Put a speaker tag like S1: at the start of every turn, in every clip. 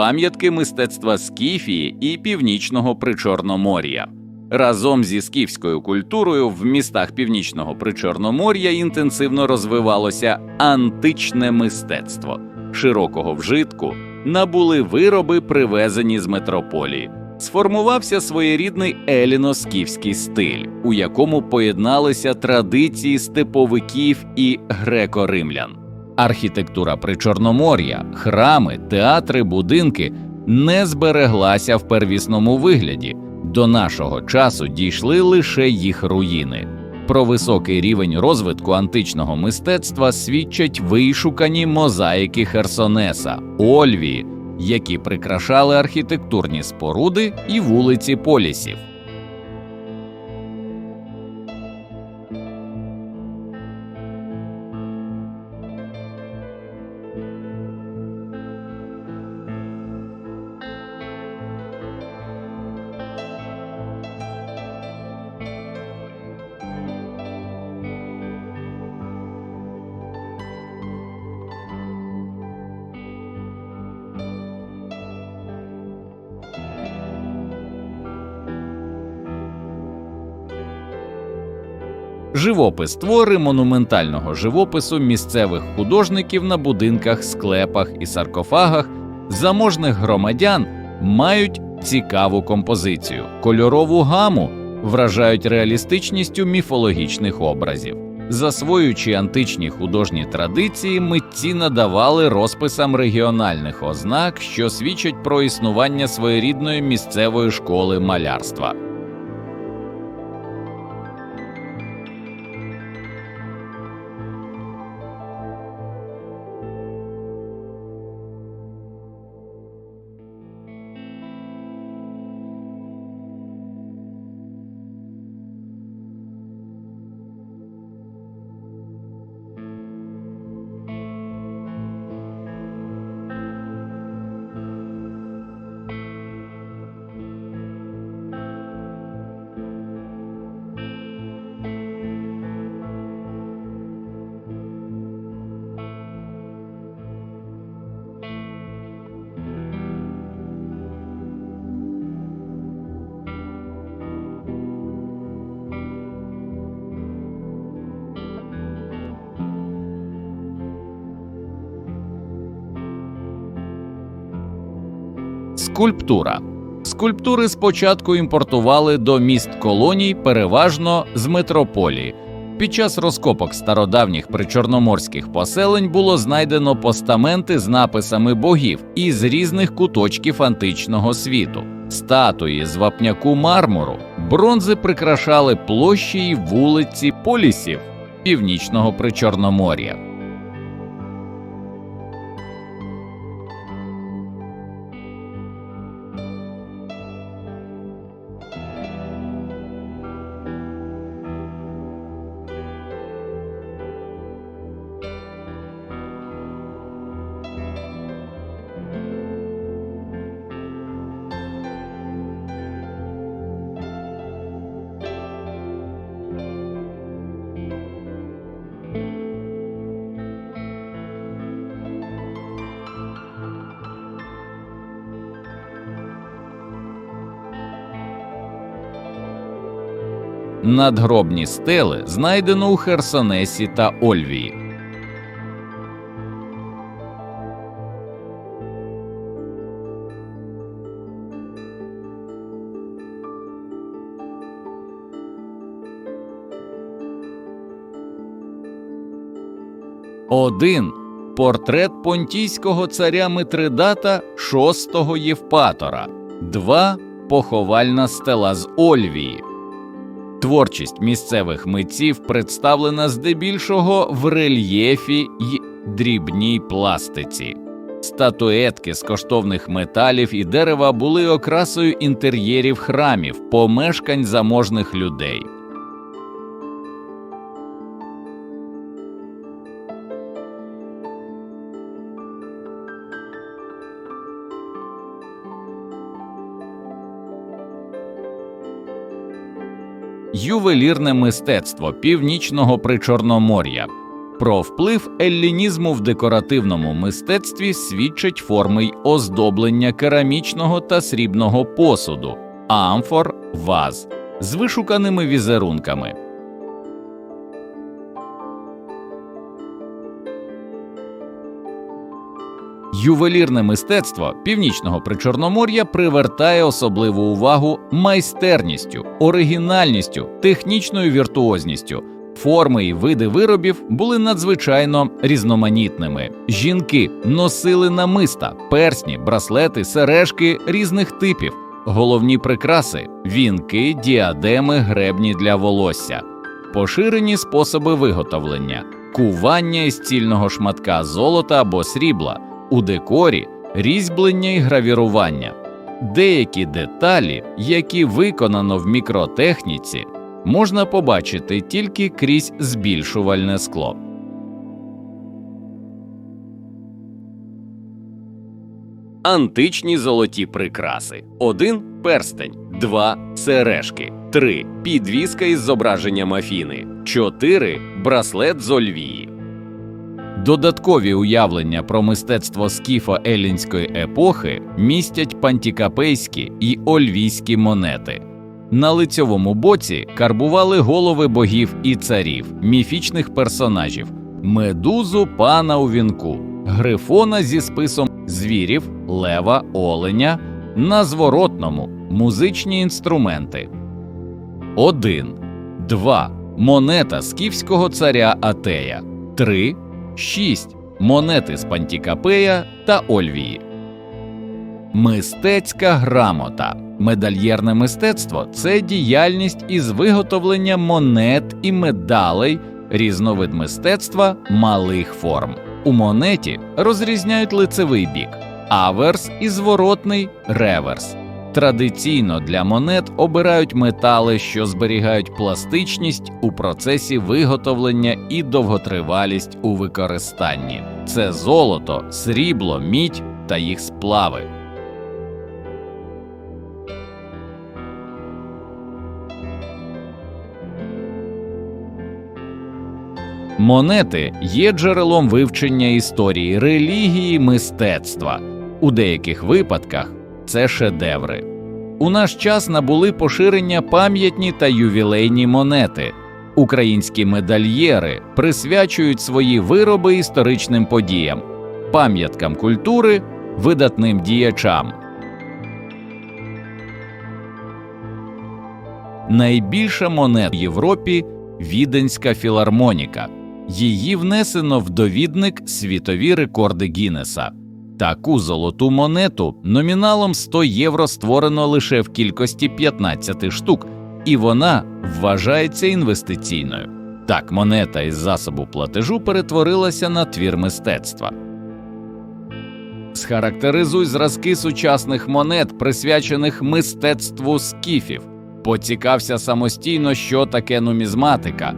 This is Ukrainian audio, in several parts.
S1: пам'ятки мистецтва Скіфії і Північного Причорномор'я. Разом зі скіфською культурою в містах Північного Причорномор'я інтенсивно розвивалося античне мистецтво. Широкого вжитку набули вироби, привезені з метрополії. Сформувався своєрідний еліно-скіфський стиль, у якому поєдналися традиції степовиків і греко-римлян. Архітектура Причорномор'я, храми, театри, будинки не збереглася в первісному вигляді. До нашого часу дійшли лише їх руїни. Про високий рівень розвитку античного мистецтва свідчать вишукані мозаїки Херсонеса, Ольвії, які прикрашали архітектурні споруди і вулиці Полісів. Живопис твори монументального живопису місцевих художників на будинках, склепах і саркофагах заможних громадян мають цікаву композицію, кольорову гаму вражають реалістичністю міфологічних образів. Засвоюючи античні художні традиції, митці надавали розписам регіональних ознак, що свідчать про існування своєрідної місцевої школи малярства. Скульптура. Скульптури спочатку імпортували до міст колоній переважно з метрополії. Під час розкопок стародавніх причорноморських поселень було знайдено постаменти з написами богів із різних куточків античного світу, статуї з вапняку мармуру, бронзи прикрашали площі й вулиці полісів північного причорномор'я. Надгробні стели знайдено у Херсонесі та Ольвії. Один портрет понтійського царя Митридата VI Євпатора. Два поховальна стела з Ольвії. Творчість місцевих митців представлена здебільшого в рельєфі й дрібній пластиці. Статуетки з коштовних металів і дерева були окрасою інтер'єрів храмів, помешкань заможних людей. Ювелірне мистецтво північного причорномор'я. Про вплив еллінізму в декоративному мистецтві свідчать форми й оздоблення керамічного та срібного посуду, амфор, ваз з вишуканими візерунками. Ювелірне мистецтво північного причорномор'я привертає особливу увагу майстерністю, оригінальністю, технічною віртуозністю. Форми і види виробів були надзвичайно різноманітними. Жінки носили намиста, персні, браслети, сережки різних типів, головні прикраси, вінки, діадеми, гребні для волосся, поширені способи виготовлення, кування із цільного шматка золота або срібла, у декорі різьблення і гравірування. Деякі деталі, які виконано в мікротехніці, можна побачити тільки крізь збільшувальне скло. Античні золоті прикраси: 1 перстень, 2 сережки, 3 підвіска із зображенням Афіни, 4 браслет з Ольвії. Додаткові уявлення про мистецтво скіфо-елінської епохи містять пантікапейські і ольвійські монети. На лицьовому боці карбували голови богів і царів, міфічних персонажів, медузу пана у вінку, грифона зі списом звірів, лева, оленя, на зворотному музичні інструменти. 1. 2. Монета скіфського царя Атея. 3. 6. Монети з Пантікапея та Ольвії. Мистецька грамота. Медальєрне мистецтво це діяльність із виготовлення монет і медалей, різновид мистецтва малих форм. У монеті розрізняють лицевий бік, аверс і зворотний реверс. Традиційно для монет обирають метали, що зберігають пластичність у процесі виготовлення і довготривалість у використанні. Це золото, срібло, мідь та їх сплави. Монети є джерелом вивчення історії, релігії, мистецтва. У деяких випадках це шедеври. У наш час набули поширення пам'ятні та ювілейні монети. Українські медальєри присвячують свої вироби історичним подіям, пам'яткам культури, видатним діячам. Найбільша монета в Європі Віденська філармоніка. Її внесено в довідник світові рекорди Гіннеса. Таку золоту монету номіналом 100 євро створено лише в кількості 15 штук, і вона вважається інвестиційною. Так, монета із засобу платежу перетворилася на твір мистецтва. Схарактеризуй зразки сучасних монет, присвячених мистецтву скіфів. Поцікався самостійно, що таке нумізматика,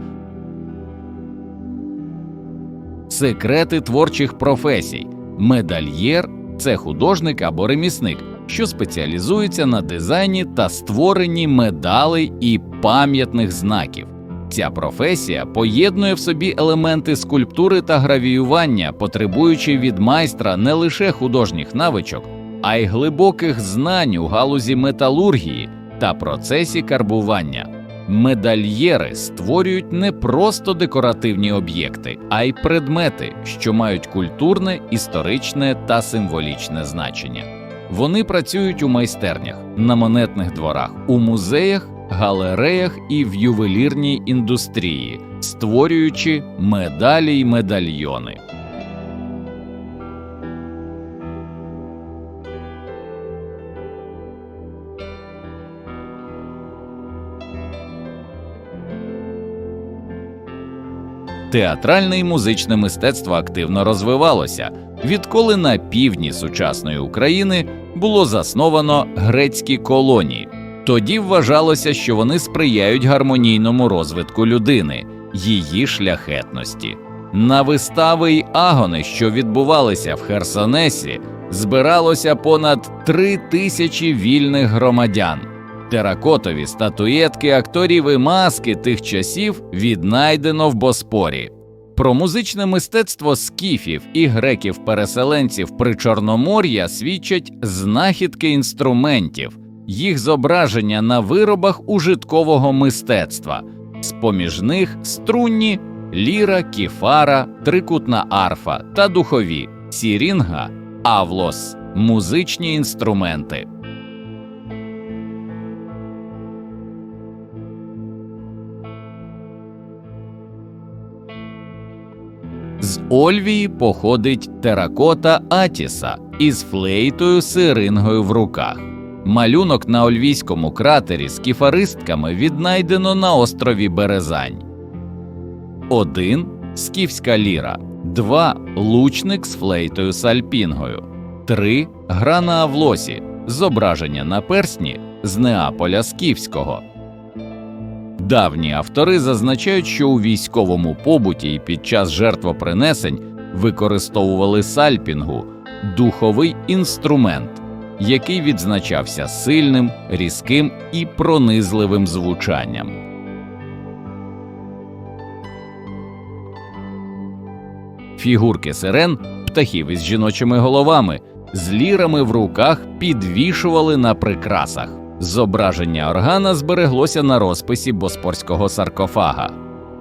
S1: секрети творчих професій. Медальєр це художник або ремісник, що спеціалізується на дизайні та створенні медалей і пам'ятних знаків. Ця професія поєднує в собі елементи скульптури та гравіювання, потребуючи від майстра не лише художніх навичок, а й глибоких знань у галузі металургії та процесі карбування. Медальєри створюють не просто декоративні об'єкти, а й предмети, що мають культурне, історичне та символічне значення. Вони працюють у майстернях, на монетних дворах, у музеях, галереях і в ювелірній індустрії, створюючи медалі й медальйони. Театральне і музичне мистецтво активно розвивалося, відколи на півдні сучасної України було засновано грецькі колонії. Тоді вважалося, що вони сприяють гармонійному розвитку людини, її шляхетності. На вистави й агони, що відбувалися в Херсонесі, збиралося понад три тисячі вільних громадян. Теракотові статуєтки акторів і маски тих часів віднайдено в Боспорі. Про музичне мистецтво скіфів і греків-переселенців Причорномор'я свідчать знахідки інструментів, їх зображення на виробах ужиткового мистецтва, з поміж них струнні, ліра, кіфара, трикутна арфа та духові сірінга, авлос, музичні інструменти. Ольвії походить теракота Атіса із флейтою сирингою в руках. Малюнок на ольвійському кратері з кіфаристками віднайдено на острові Березань. 1. Скіфська ліра. 2. Лучник з флейтою сальпінгою. 3. Гра на авлосі. Зображення на персні з Неаполя Скіфського. Давні автори зазначають, що у військовому побуті і під час жертвопринесень використовували сальпінгу духовий інструмент, який відзначався сильним, різким і пронизливим звучанням. Фігурки сирен, птахів із жіночими головами, з лірами в руках підвішували на прикрасах. Зображення органа збереглося на розписі боспорського саркофага.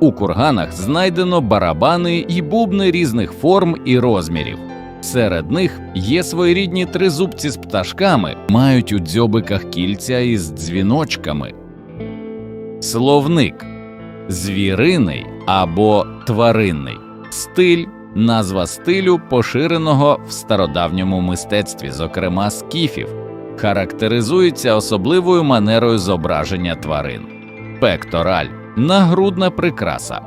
S1: У курганах знайдено барабани і бубни різних форм і розмірів. Серед них є своєрідні тризубці з пташками, мають у дзьобиках кільця із дзвіночками. Словник звіриний або тваринний стиль назва стилю, поширеного в стародавньому мистецтві, зокрема скіфів, характеризується особливою манерою зображення тварин. Пектораль нагрудна прикраса,